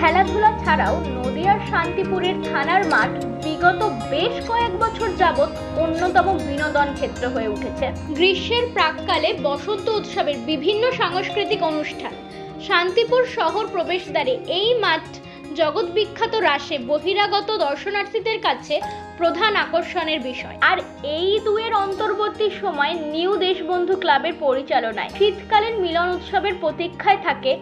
খেলাধুলা ছাড়াও নদিয়ার শান্তিপুরের থানার মাঠ বিগত বেশ কয়েক বছর যাবৎ অন্যতম বিনোদন ক্ষেত্র হয়ে উঠেছে। গ্রীষ্মের প্রাককালে বসন্ত উৎসবের বিভিন্ন সাংস্কৃতিক অনুষ্ঠান। শান্তিপুর শহর প্রবেশদ্বারে এই মাঠ জগৎ বিখ্যাত রাসে বহিরাগত দর্শনার্থীদের কাছে প্রধান আকর্ষণের বিষয়। আর এই দুয়ের অন্তর্বর্তী সময় নিউ দেশবন্ধু ক্লাবের পরিচালনায় শীতকালীন মিলন উৎসবের প্রতীক্ষায় থাকে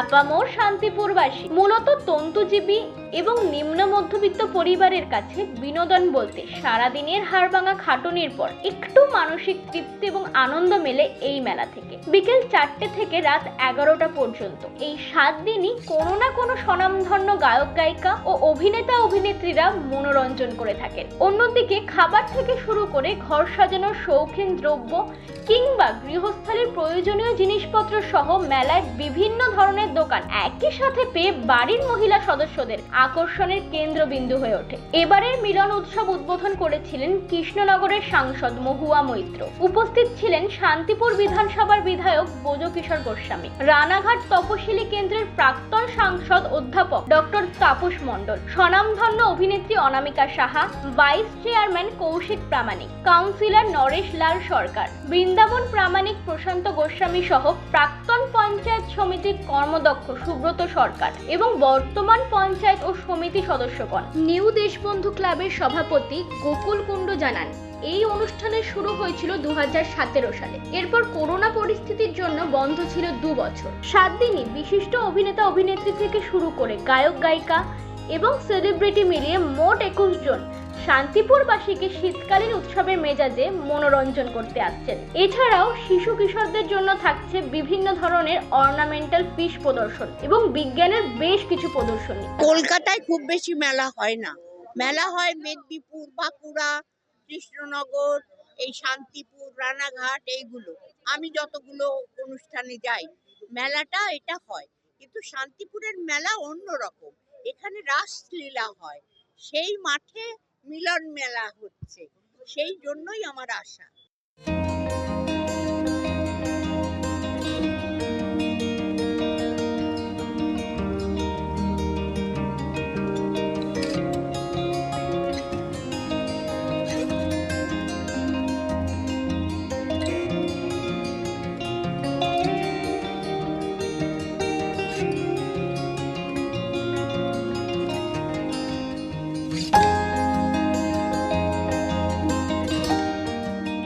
আপামোর শান্তিপুরবাসী। মূলত তন্তুজীবী এবং নিম্ন মধ্যবিত্ত পরিবারের কাছে বিনোদন বলতে সারাদিনের হাড়ভাঙা খাটুনির পর একটু মানসিক তৃপ্তি এবং আনন্দ মেলে এই মেলা থেকে। বিকেল চারটে থেকে রাত এগারোটা পর্যন্ত। এই সাত দিনই কোনো না কোনো স্বনামধন্য গায়ক, গায়িকা ও অভিনেতা, অভিনেত্রীরা মনোরঞ্জন করে থাকেন। অন্যদিকে খাবার থেকে শুরু করে ঘর সাজানোর শৌখিন দ্রব্য কিংবা গৃহস্থালির প্রয়োজনীয় জিনিসপত্র সহ মেলায় বিভিন্ন ধরনের দোকান একই সাথে পেয়ে বাড়ির মহিলা সদস্যদের আকর্ষণের কেন্দ্রবিন্দু হয়ে ওঠে। এবারের মিলন উৎসব উদ্বোধন করেছিলেন কৃষ্ণনগরের সাংসদ মহুয়া মৈত্র। উপস্থিত ছিলেন শান্তিপুর বিধানসভার বিধায়ক বোজকিশোর গোস্বামী। রানাঘাট তপশিলি কেন্দ্রের প্রাক্তন সাংসদ অধ্যাপক ডক্টর তাপস মণ্ডল, স্বনামধন্য অভিনেত্রী Anamika Saha, vice chairman Koushik Pramanik, councillor Naresh Lal Sarkar, Brindaban Pramanik Prashanta Goswami সহ প্রাক্তন পঞ্চায়েত সমিতির কর্মদক্ষ সুব্রত সরকার এবং বর্তমান পঞ্চায়েত ও সমিতি সদস্যগণ। নিউ দেশবন্ধু ক্লাবের সভাপতি গোকুল কুণ্ড জানান এই অনুষ্ঠানের শুরু হয়েছিল দু সালে। এরপর করোনা পরিস্থিতির জন্য বন্ধ ছিল দু বছর। সাত দিনই বিশিষ্ট অভিনেতা অভিনেত্রী থেকে শুরু করে গায়ক, গায়িকা এবং সেলিব্রিটি মিলিয়ে মোট একুশ জন শান্তিপুরবাসীকে শীতকালীন উৎসবের মেজাজে মনোরঞ্জন করতে আসছেন। এছাড়াও শিশু কিশোরদের জন্য থাকছে বিভিন্ন ধরনের অর্নামেন্টাল ফিশ প্রদর্শন এবং বিজ্ঞানের বেশ কিছু প্রদর্শনী। কলকাতায় খুব বেশি মেলা হয় না। মেলা হয় মেদিনীপুর, বাঁকুড়া কৃষ্ণনগর, এই শান্তিপুর, রানাঘাট, এইগুলো। আমি যতগুলো অনুষ্ঠানে যাই, মেলাটা এটা হয়। কিন্তু শান্তিপুরের মেলা অন্যরকম। এখানে রাসলীলা হয়। সেই মাঠে মিলন মেলা হচ্ছে। সেই জন্যই আমার আশা।